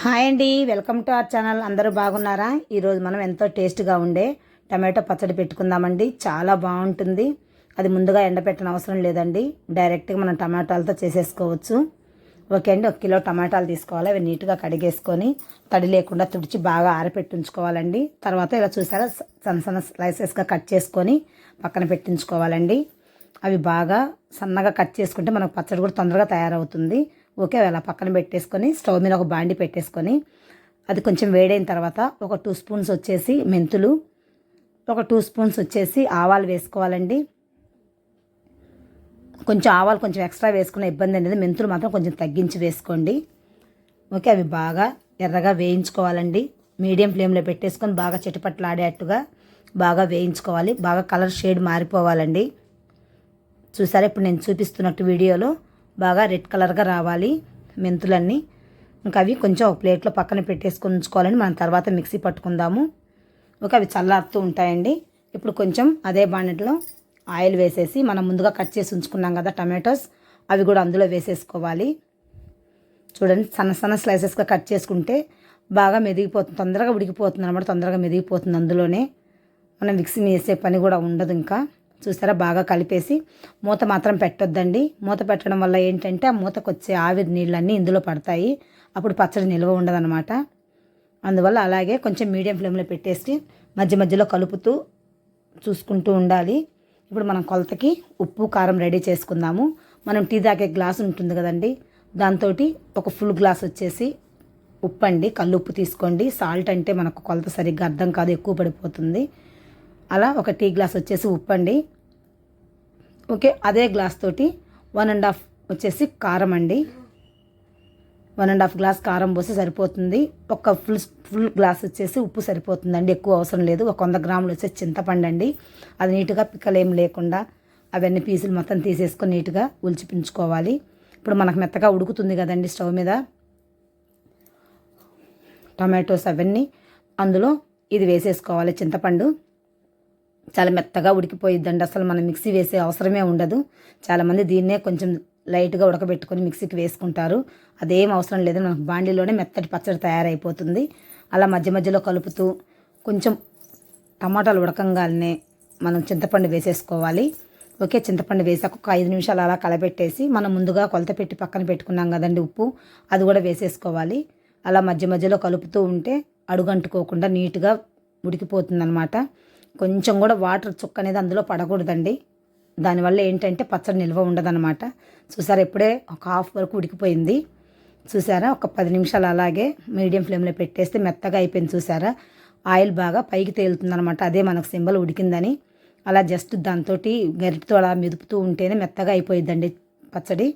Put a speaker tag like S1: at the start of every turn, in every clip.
S1: Hi అండి welcome to our channel. అందరూ బాగున్నారా? ఈరోజు మనం ఎంతో టేస్ట్గా ఉండే టమాటో పచ్చడి పెట్టుకుందామండి. చాలా బాగుంటుంది. అది ముందుగా ఎండపెట్టిన అవసరం లేదండి. డైరెక్ట్గా మనం టమాటాలతో చేసేసుకోవచ్చు. ఓకే అండి ఒక కిలో టమాటాలు తీసుకోవాలి. అవి నీట్గా కడిగేసుకొని తడి లేకుండా తుడిచి బాగా ఆరపెట్టించుకోవాలండి తర్వాత ఇలా చూసారా సన్న సన్న స్లైసెస్గా కట్ చేసుకొని పక్కన పెట్టించుకోవాలండి. అవి బాగా సన్నగా కట్ చేసుకుంటే మనకు పచ్చడి కూడా తొందరగా తయారవుతుంది. ఓకే అలా పక్కన పెట్టేసుకొని స్టవ్ మీద ఒక బాండి పెట్టేసుకొని అది కొంచెం వేడైన తర్వాత ఒక టూ స్పూన్స్ వచ్చేసి మెంతులు ఒక టూ స్పూన్స్ వచ్చేసి ఆవాలు వేసుకోవాలండి. కొంచెం ఆవాలు కొంచెం ఎక్స్ట్రా వేసుకున్న ఇబ్బంది అనేది మెంతులు మాత్రం కొంచెం తగ్గించి వేసుకోండి. ఓకే అవి బాగా ఎర్రగా వేయించుకోవాలండి. మీడియం ఫ్లేమ్లో పెట్టేసుకొని బాగా చిటపట్లాడేట్టుగా బాగా వేయించుకోవాలి. బాగా కలర్ షేడ్ మారిపోవాలండి. చూసారా ఇప్పుడు నేను చూపిస్తున్నట్టు వీడియోలో బాగా రెడ్ కలర్గా రావాలి మెంతులన్నీ. ఇంకా అవి కొంచెం ఒక ప్లేట్లో పక్కన పెట్టేసుకొని ఉంచుకోవాలని మనం తర్వాత మిక్సీ పట్టుకుందాము. ఒక అవి చల్లారుతూ ఉంటాయండి. ఇప్పుడు కొంచెం అదే బాండెట్లో ఆయిల్ వేసేసి మనం ముందుగా కట్ చేసి ఉంచుకున్నాం కదా టమాటోస్ అవి కూడా అందులో వేసేసుకోవాలి. చూడండి సన్న సన్న స్లైసెస్గా కట్ చేసుకుంటే బాగా మెదిగిపోతుంది. తొందరగా ఉడికిపోతుంది అనమాట తొందరగా మెదిగిపోతుంది అందులోనే. మనం మిక్సీ వేసే పని కూడా ఉండదు ఇంకా. చూసారా? బాగా కలిపేసి మూత మాత్రం పెట్టొద్దండి. మూత పెట్టడం వల్ల ఏంటంటే ఆ మూతకు వచ్చే ఆవిరి నీళ్ళన్నీ ఇందులో పడతాయి. అప్పుడు పచ్చడి నిల్వ ఉండదన్నమాట. అందువల్ల అలాగే కొంచెం మీడియం ఫ్లేమ్లో పెట్టేసి మధ్య మధ్యలో కలుపుతూ చూసుకుంటూ ఉండాలి. ఇప్పుడు మనం కొలతకి ఉప్పు కారం రెడీ చేసుకుందాము. మనం టీ తాగే గ్లాస్ ఉంటుంది కదండి. దాంతో ఒక ఫుల్ గ్లాస్ వచ్చేసి ఉప్పు అండి కళ్ళు ఉప్పు తీసుకోండి. సాల్ట్ అంటే మనకు కొలత సరిగ్గా అర్థం కాదు ఎక్కువ పడిపోతుంది. అలా ఒక టీ గ్లాస్ వచ్చేసి ఉప్పు అండి ఓకే అదే గ్లాస్ తోటి వన్ అండ్ హాఫ్ వచ్చేసి కారం అండి. వన్ అండ్ హాఫ్ గ్లాస్ కారం పోసి సరిపోతుంది. ఒక ఫుల్ ఫుల్ గ్లాస్ వచ్చేసి ఉప్పు సరిపోతుందండి ఎక్కువ అవసరం లేదు. ఒక వంద గ్రాములు వచ్చేసి చింతపండు అండి. అది నీట్గా పిక్కలేం లేకుండా అవన్నీ పీసులు మొత్తం తీసేసుకొని నీట్గా ఉల్చిపించుకోవాలి ఇప్పుడు మనకు మెత్తగా ఉడుకుతుంది కదండి స్టవ్ మీద. టమాటోస్ అవన్నీ అందులో ఇది వేసేసుకోవాలి చింతపండు. చాలా మెత్తగా ఉడికిపోయిద్దండి. అసలు మనం మిక్సీ వేసే అవసరమే ఉండదు. చాలామంది దీన్నే కొంచెం లైట్గా ఉడకబెట్టుకొని మిక్సీకి వేసుకుంటారు. అదేం అవసరం లేదు. మనకు బాండీలోనే మెత్తటి పచ్చడి తయారైపోతుంది. అలా మధ్య మధ్యలో కలుపుతూ కొంచెం టమాటాలు ఉడకంగానే మనం చింతపండు వేసేసుకోవాలి. ఓకే చింతపండు వేసాక ఒక ఐదు నిమిషాలు అలా కలపెట్టేసి మనం ముందుగా కొలత పెట్టి పక్కన పెట్టుకున్నాం కదండి ఉప్పు అది కూడా వేసేసుకోవాలి. అలా మధ్య మధ్యలో కలుపుతూ ఉంటే అడుగంటుకోకుండా నీట్గా ఉడికిపోతుందన్నమాట. కొంచెం కూడా వాటర్ చుక్క అనేది అందులో పడకూడదండి. దానివల్ల ఏంటంటే పచ్చడి నిల్వ ఉండదన్నమాట. చూసారా ఇప్పుడే ఒక హాఫ్ వరకు ఉడికిపోయింది. చూసారా? ఒక పది నిమిషాలు అలాగే మీడియం ఫ్లేమ్లో పెట్టేస్తే మెత్తగా అయిపోయింది చూసారా? ఆయిల్ బాగా పైకి తేలుతుందనమాట అదే మనకు సింబల్ ఉడికిందని. అలా జస్ట్ దాంతో గరిటతో అలా మెదుపుతూ ఉంటేనే మెత్తగా అయిపోయిద్దండి పచ్చడి.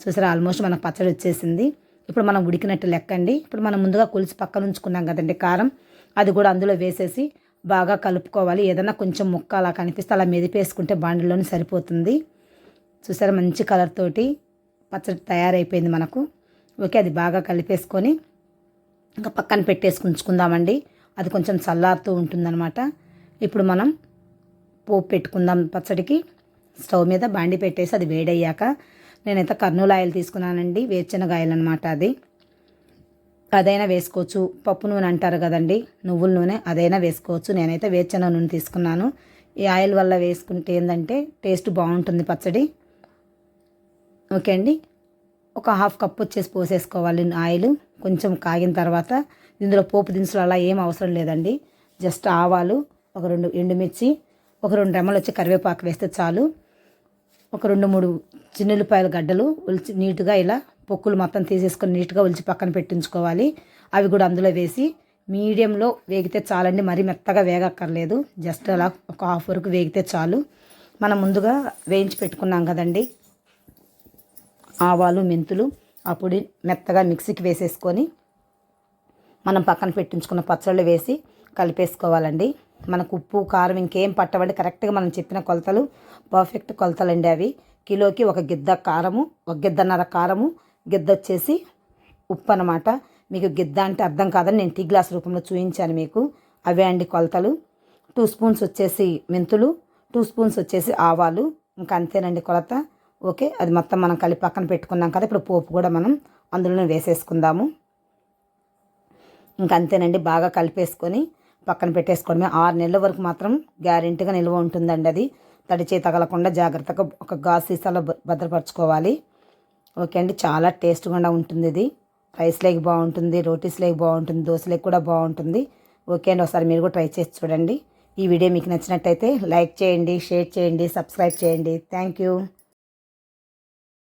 S1: చూసారా? ఆల్మోస్ట్ మనకు పచ్చడి వచ్చేసింది. ఇప్పుడు మనం ఉడికినట్టు లెక్కండి. ఇప్పుడు మనం ముందుగా కొలిసి పక్కన ఉంచుకున్నాం కదండి కారం. అది కూడా అందులో వేసేసి బాగా కలుపుకోవాలి. ఏదైనా కొంచెం ముక్క అలా కనిపిస్తే అలా మెదిపేసుకుంటే బాండిలోనే సరిపోతుంది. చూసారా మంచి కలర్ తోటి పచ్చడి తయారైపోయింది మనకు. ఓకే అది బాగా కలిపేసుకొని ఇంకా పక్కన పెట్టేసి ఉంచుకుందామండి అది కొంచెం చల్లారుతూ ఉంటుందన్నమాట. ఇప్పుడు మనం పోపు పెట్టుకుందాం పచ్చడికి. స్టవ్ మీద బాండి పెట్టేసి అది వేడయ్యాక నేనైతే కర్నూలు ఆయిల్ తీసుకున్నానండి. వేరుశనగాయలు అనమాట అది. అదైనా వేసుకోవచ్చు. పప్పు నూనె అంటారు కదండి. నువ్వుల నూనె అదైనా వేసుకోవచ్చు. నేనైతే వేరుశనగ నూనె తీసుకున్నాను. ఈ ఆయిల్ వల్ల వేసుకుంటే ఏంటంటే టేస్ట్ బాగుంటుంది పచ్చడి. ఓకే అండి. ఒక హాఫ్ కప్ వచ్చేసి పోసేసుకోవాలి ఆయిల్. కొంచెం కాగిన తర్వాత ఇందులో పోపు దినుసులు అలా ఏం అవసరం లేదండి. జస్ట్ ఆవాలు ఒక రెండు ఎండుమిర్చి ఒక రెండు రెమ్మలు వచ్చి కరివేపాకు వేస్తే చాలు. ఒక రెండు మూడు చిన్నుల్లిపాయల గడ్డలు ఒలిచి నీట్గా ఇలా పొక్కులు మొత్తం తీసేసుకొని నీట్గా ఒలిచి పక్కన పెట్టించుకోవాలి. అవి కూడా అందులో వేసి మీడియంలో వేగితే చాలండి మరీ మెత్తగా వేగక్కర్లేదు. జస్ట్ అలా ఒక హాఫ్ వరకు వేగితే చాలు. మనం ముందుగా వేయించి పెట్టుకున్నాం కదండి. ఆవాలు మెంతులు ఆ పొడి మెత్తగా మిక్సీకి వేసేసుకొని మనం పక్కన పెట్టించుకున్న పచ్చళ్ళు వేసి కలిపేసుకోవాలండి. మనకు ఉప్పు కారం ఇంకేం పట్టవండి. కరెక్ట్గా మనం చెప్పిన కొలతలు పర్ఫెక్ట్ కొలతలండి అవి. కిలోకి ఒక గిద్ద కారము ఒక గిద్దన్నర కారము గిద్ద వచ్చేసి ఉప్పు అనమాట మీకు గిద్ద అంటే అర్థం కాదని నేను టీ గ్లాస్ రూపంలో చూపించాను మీకు. అవే అండి కొలతలు. టూ స్పూన్స్ వచ్చేసి మెంతులు టూ స్పూన్స్ వచ్చేసి ఆవాలు. ఇంకా అంతేనండి కొలత. ఓకే అది మొత్తం మనం కలిపి పక్కన పెట్టుకున్నాం కదా ఇప్పుడు పోపు కూడా మనం అందులోనే వేసేసుకుందాము. ఇంకా అంతేనండి బాగా కలిపేసుకొని పక్కన పెట్టేసుకోవడమే ఆరు నెలల వరకు మాత్రం గ్యారెంటీగా నిల్వ ఉంటుందండి అది. తడి తగలకుండా జాగ్రత్తగా ఒక గాజు సీసాలో భద్రపరచుకోవాలి. ఓకే అండి చాలా టేస్ట్గా ఉంటుంది ఇది. రైస్లోకి బాగుంటుంది రోటీస్ రోటీస్లోకి బాగుంటుంది దోశలకి కూడా బాగుంటుంది. ఓకే అండి ఒకసారి మీరు కూడా ట్రై చేసి చూడండి. ఈ వీడియో మీకు నచ్చినట్టయితే లైక్ చేయండి షేర్ చేయండి సబ్స్క్రైబ్ చేయండి. Thank you.